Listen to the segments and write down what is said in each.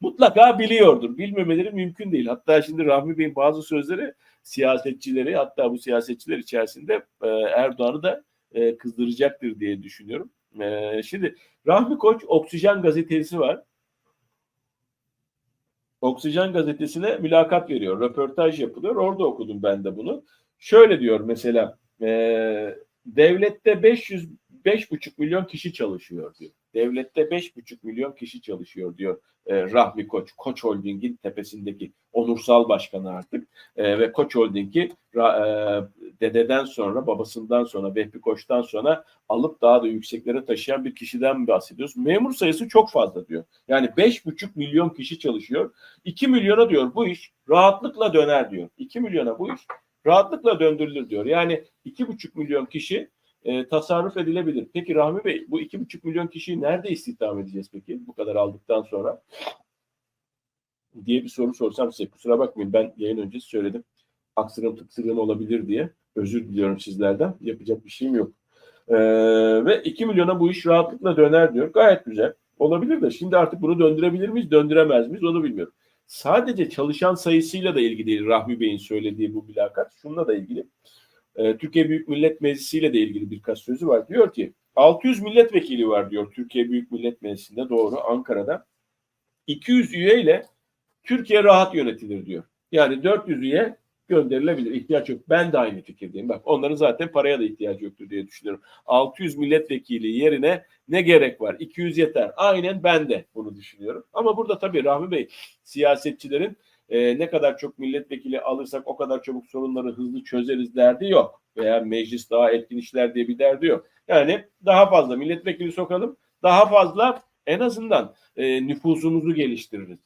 mutlaka biliyordur. Bilmemeleri mümkün değil. Hatta şimdi Rahmi Bey'in bazı sözleri siyasetçileri hatta bu siyasetçiler içerisinde e, Erdoğan'ı da e, kızdıracaktır diye düşünüyorum. E, şimdi Rahmi Koç Oksijen gazetesi var. Oksijen gazetesine mülakat veriyor. Röportaj yapılıyor. Orada okudum ben de bunu. Şöyle diyor mesela e, devlette 500 5,5 milyon kişi çalışıyor diyor. Devlette 5,5 milyon kişi çalışıyor diyor e, Rahmi Koç. Koç Holding'in tepesindeki onursal başkanı artık e, ve Koç Holding'i e, dededen sonra babasından sonra Vehbi Koç'tan sonra alıp daha da yükseklere taşıyan bir kişiden bahsediyoruz. Memur sayısı çok fazla diyor. Yani 5,5 milyon kişi çalışıyor. 2 milyona diyor bu iş rahatlıkla döner diyor. 2 milyona bu iş rahatlıkla döndürülür diyor. Yani 2,5 milyon kişi e, tasarruf edilebilir. Peki Rahmi Bey bu iki buçuk milyon kişiyi nerede istihdam edeceğiz peki bu kadar aldıktan sonra? diye bir soru sorsam size kusura bakmayın ben yayın öncesi söyledim. Aksırım tıksırım olabilir diye özür diliyorum sizlerden. Yapacak bir şeyim yok. Ee, ve 2 milyona bu iş rahatlıkla döner diyor. Gayet güzel. Olabilir de şimdi artık bunu döndürebilir miyiz, döndüremez miyiz onu bilmiyorum. Sadece çalışan sayısıyla da ilgili değil Rahmi Bey'in söylediği bu mülakat. Şununla da ilgili. Ee, Türkiye Büyük Millet Meclisi ile de ilgili birkaç sözü var. Diyor ki 600 milletvekili var diyor Türkiye Büyük Millet Meclisi'nde doğru Ankara'da. 200 üyeyle Türkiye rahat yönetilir diyor. Yani 400 üye gönderilebilir. İhtiyaç yok. Ben de aynı fikirdeyim. Bak onların zaten paraya da ihtiyacı yoktur diye düşünüyorum. 600 milletvekili yerine ne gerek var? 200 yeter. Aynen ben de bunu düşünüyorum. Ama burada tabii Rahmi Bey siyasetçilerin e, ne kadar çok milletvekili alırsak o kadar çabuk sorunları hızlı çözeriz derdi yok. Veya meclis daha etkin işler diye bir derdi yok. Yani daha fazla milletvekili sokalım, daha fazla en azından e, nüfusumuzu geliştiririz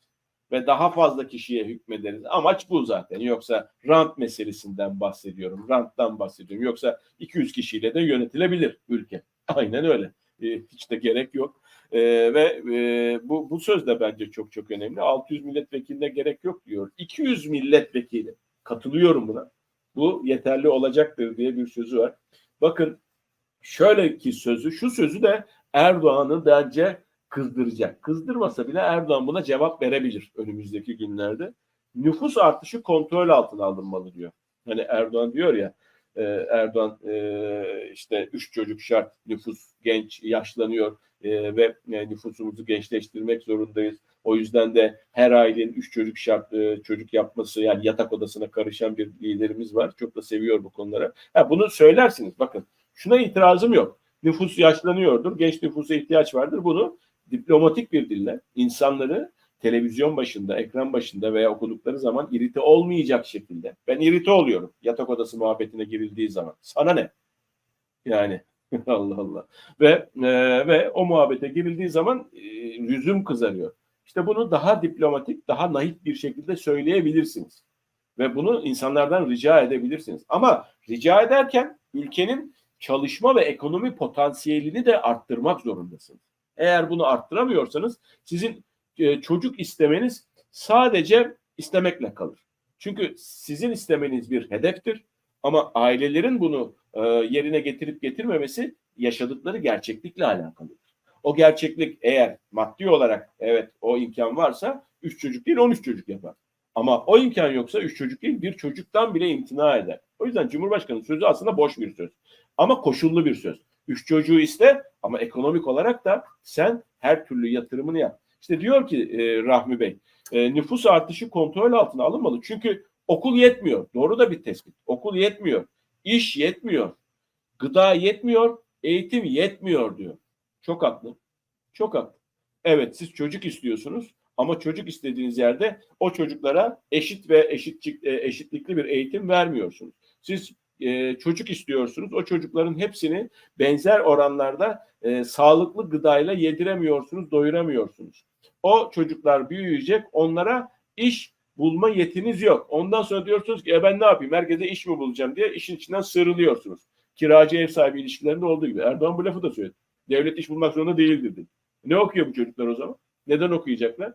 ve daha fazla kişiye hükmederiz. Amaç bu zaten. Yoksa rant meselesinden bahsediyorum. Ranttan bahsediyorum. Yoksa 200 kişiyle de yönetilebilir ülke. Aynen öyle. E, hiç de gerek yok. E, ve e, bu, bu söz de bence çok çok önemli. 600 milletvekiline gerek yok diyor. 200 milletvekili. Katılıyorum buna. Bu yeterli olacaktır diye bir sözü var. Bakın şöyle ki sözü, şu sözü de Erdoğan'ı bence kızdıracak. Kızdırmasa bile Erdoğan buna cevap verebilir önümüzdeki günlerde. Nüfus artışı kontrol altına alınmalı diyor. Hani Erdoğan diyor ya e, Erdoğan e, işte üç çocuk şart nüfus genç yaşlanıyor e, ve nüfusumuzu gençleştirmek zorundayız. O yüzden de her ailenin üç çocuk şart çocuk yapması yani yatak odasına karışan bir liderimiz var. Çok da seviyor bu konulara. Ha, bunu söylersiniz bakın şuna itirazım yok. Nüfus yaşlanıyordur, genç nüfusa ihtiyaç vardır. Bunu diplomatik bir dille insanları televizyon başında, ekran başında veya okudukları zaman irite olmayacak şekilde. Ben irite oluyorum yatak odası muhabbetine girildiği zaman. Sana ne? Yani Allah Allah. Ve e, ve o muhabbete girildiği zaman e, yüzüm kızarıyor. İşte bunu daha diplomatik, daha naif bir şekilde söyleyebilirsiniz. Ve bunu insanlardan rica edebilirsiniz. Ama rica ederken ülkenin çalışma ve ekonomi potansiyelini de arttırmak zorundasınız. Eğer bunu arttıramıyorsanız sizin e, çocuk istemeniz sadece istemekle kalır. Çünkü sizin istemeniz bir hedeftir ama ailelerin bunu e, yerine getirip getirmemesi yaşadıkları gerçeklikle alakalıdır. O gerçeklik eğer maddi olarak evet o imkan varsa 3 çocuk değil 13 çocuk yapar. Ama o imkan yoksa 3 çocuk değil bir çocuktan bile imtina eder. O yüzden Cumhurbaşkanı sözü aslında boş bir söz. Ama koşullu bir söz. Üç çocuğu iste ama ekonomik olarak da sen her türlü yatırımını yap. İşte diyor ki e, Rahmi Bey e, nüfus artışı kontrol altına alınmalı. Çünkü okul yetmiyor. Doğru da bir tespit. Okul yetmiyor. İş yetmiyor. Gıda yetmiyor. Eğitim yetmiyor diyor. Çok haklı. Çok haklı. Evet siz çocuk istiyorsunuz ama çocuk istediğiniz yerde o çocuklara eşit ve eşit e, eşitlikli bir eğitim vermiyorsunuz. Siz e, çocuk istiyorsunuz. O çocukların hepsini benzer oranlarda e, sağlıklı gıdayla yediremiyorsunuz, doyuramıyorsunuz. O çocuklar büyüyecek, onlara iş bulma yetiniz yok. Ondan sonra diyorsunuz ki e ben ne yapayım, herkese iş mi bulacağım diye işin içinden sıyrılıyorsunuz. Kiracı ev sahibi ilişkilerinde olduğu gibi. Erdoğan bu lafı da söyledi. Devlet iş bulmak zorunda değil dedi. Ne okuyor bu çocuklar o zaman? Neden okuyacaklar?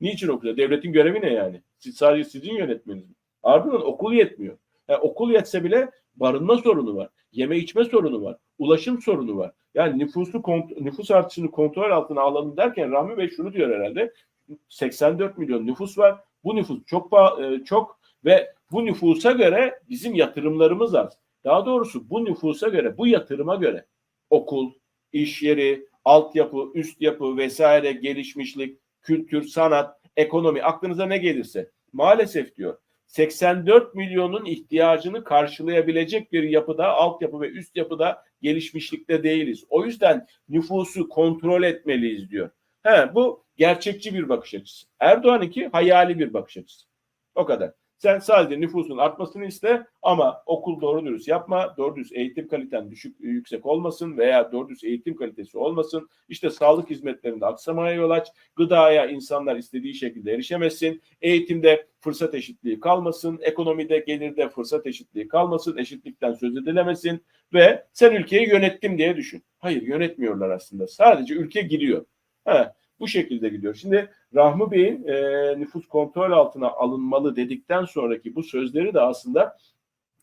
Niçin okuyacak? Devletin görevi ne yani? Siz, sadece sizin yönetmeniz mi? Ardından okul yetmiyor. Yani okul yetse bile barınma sorunu var. Yeme içme sorunu var. Ulaşım sorunu var. Yani nüfusu nüfus artışını kontrol altına alalım derken Rahmi Bey şunu diyor herhalde. 84 milyon nüfus var. Bu nüfus çok e, çok ve bu nüfusa göre bizim yatırımlarımız az. Daha doğrusu bu nüfusa göre, bu yatırıma göre okul, iş yeri, altyapı, üst yapı vesaire, gelişmişlik, kültür, sanat, ekonomi aklınıza ne gelirse maalesef diyor 84 milyonun ihtiyacını karşılayabilecek bir yapıda, altyapı ve üst yapıda gelişmişlikte değiliz. O yüzden nüfusu kontrol etmeliyiz diyor. He, bu gerçekçi bir bakış açısı. Erdoğan'ınki hayali bir bakış açısı. O kadar. Sen sadece nüfusun artmasını iste ama okul doğru dürüst yapma, doğru dürüst eğitim kaliten düşük yüksek olmasın veya doğru dürüst eğitim kalitesi olmasın. İşte sağlık hizmetlerinde aksamaya yol aç, gıdaya insanlar istediği şekilde erişemesin, eğitimde fırsat eşitliği kalmasın, ekonomide gelirde fırsat eşitliği kalmasın, eşitlikten söz edilemesin ve sen ülkeyi yönettim diye düşün. Hayır yönetmiyorlar aslında. Sadece ülke gidiyor. Ha, bu şekilde gidiyor. Şimdi Rahmi Bey'in e, nüfus kontrol altına alınmalı dedikten sonraki bu sözleri de aslında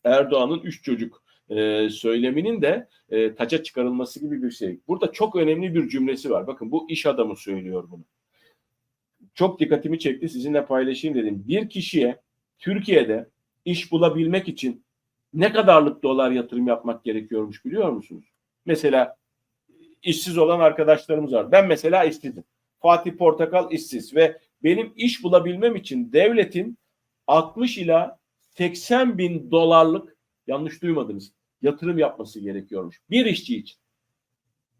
Erdoğan'ın üç çocuk e, söyleminin de e, taça çıkarılması gibi bir şey. Burada çok önemli bir cümlesi var. Bakın bu iş adamı söylüyor bunu. Çok dikkatimi çekti sizinle paylaşayım dedim. Bir kişiye Türkiye'de iş bulabilmek için ne kadarlık dolar yatırım yapmak gerekiyormuş biliyor musunuz? Mesela işsiz olan arkadaşlarımız var. Ben mesela işsizim. Fatih Portakal işsiz ve benim iş bulabilmem için devletin 60 ila 80 bin dolarlık yanlış duymadınız yatırım yapması gerekiyormuş. Bir işçi için.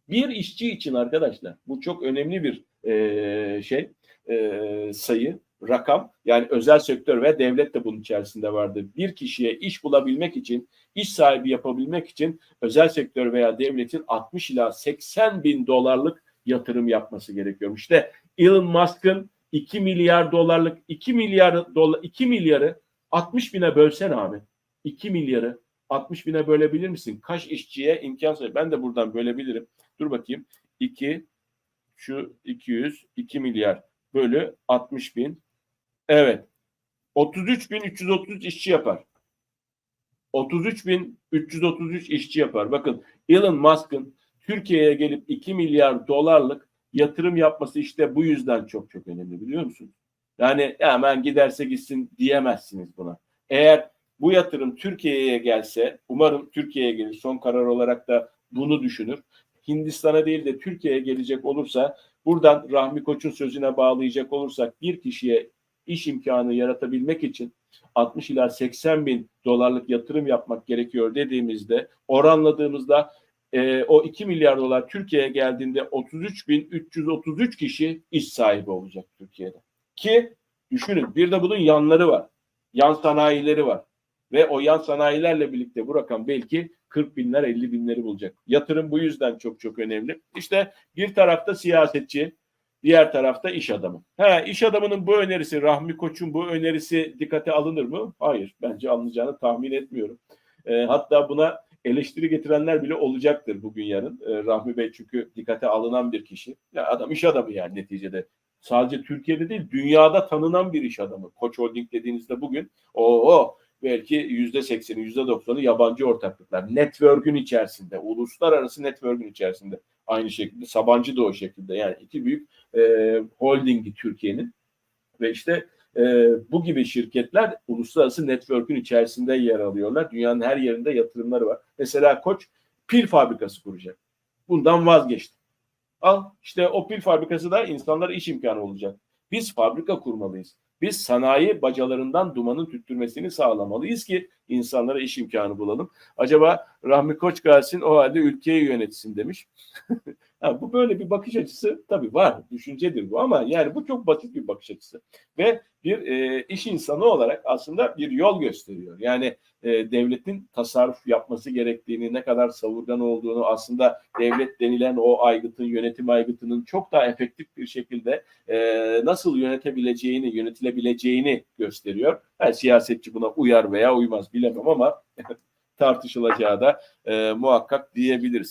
Bir işçi için arkadaşlar bu çok önemli bir e, şey e, sayı rakam yani özel sektör ve devlet de bunun içerisinde vardır. Bir kişiye iş bulabilmek için iş sahibi yapabilmek için özel sektör veya devletin 60 ila 80 bin dolarlık yatırım yapması gerekiyormuş. İşte Elon Musk'ın 2 milyar dolarlık 2 milyar dolar 2 milyarı 60 bine bölsen abi. 2 milyarı 60 bine bölebilir misin? Kaç işçiye imkan sağlıyor? Ben de buradan bölebilirim. Dur bakayım. 2 şu 200 2 milyar bölü 60 bin. Evet. 33 bin 333 işçi yapar. 33 bin 333 işçi yapar. Bakın Elon Musk'ın Türkiye'ye gelip 2 milyar dolarlık yatırım yapması işte bu yüzden çok çok önemli biliyor musunuz? Yani hemen giderse gitsin diyemezsiniz buna. Eğer bu yatırım Türkiye'ye gelse, umarım Türkiye'ye gelir. Son karar olarak da bunu düşünür. Hindistan'a değil de Türkiye'ye gelecek olursa buradan Rahmi Koç'un sözüne bağlayacak olursak bir kişiye iş imkanı yaratabilmek için 60 ila 80 bin dolarlık yatırım yapmak gerekiyor dediğimizde oranladığımızda e, o 2 milyar dolar Türkiye'ye geldiğinde 33 bin 333 kişi iş sahibi olacak Türkiye'de. Ki düşünün bir de bunun yanları var. Yan sanayileri var. Ve o yan sanayilerle birlikte bu rakam belki 40 binler 50 binleri bulacak. Yatırım bu yüzden çok çok önemli. İşte bir tarafta siyasetçi, diğer tarafta iş adamı. Ha, iş adamının bu önerisi, Rahmi Koç'un bu önerisi dikkate alınır mı? Hayır. Bence alınacağını tahmin etmiyorum. E, hatta buna eleştiri getirenler bile olacaktır bugün yarın. E, Rahmi Bey çünkü dikkate alınan bir kişi. Ya adam iş adamı yani neticede. Sadece Türkiye'de değil dünyada tanınan bir iş adamı. Koç Holding dediğinizde bugün o belki yüzde sekseni, yüzde doksanı yabancı ortaklıklar. Network'ün içerisinde, uluslararası network'ün içerisinde. Aynı şekilde Sabancı da o şekilde. Yani iki büyük e, holdingi Türkiye'nin ve işte e, bu gibi şirketler uluslararası network'ün içerisinde yer alıyorlar. Dünyanın her yerinde yatırımları var. Mesela Koç pil fabrikası kuracak. Bundan vazgeçti. Al işte o pil fabrikası da insanlara iş imkanı olacak. Biz fabrika kurmalıyız. Biz sanayi bacalarından dumanın tüttürmesini sağlamalıyız ki insanlara iş imkanı bulalım. Acaba Rahmi Koç gelsin o halde ülkeyi yönetsin demiş. ha, bu böyle bir bakış açısı tabii var. Düşüncedir bu ama yani bu çok basit bir bakış açısı. Ve bir e, iş insanı olarak aslında bir yol gösteriyor. Yani e, devletin tasarruf yapması gerektiğini, ne kadar savurgan olduğunu aslında devlet denilen o aygıtın, yönetim aygıtının çok daha efektif bir şekilde e, nasıl yönetebileceğini, yönetilebileceğini gösteriyor. Yani siyasetçi buna uyar veya uymaz bilemem ama tartışılacağı da e, muhakkak diyebiliriz.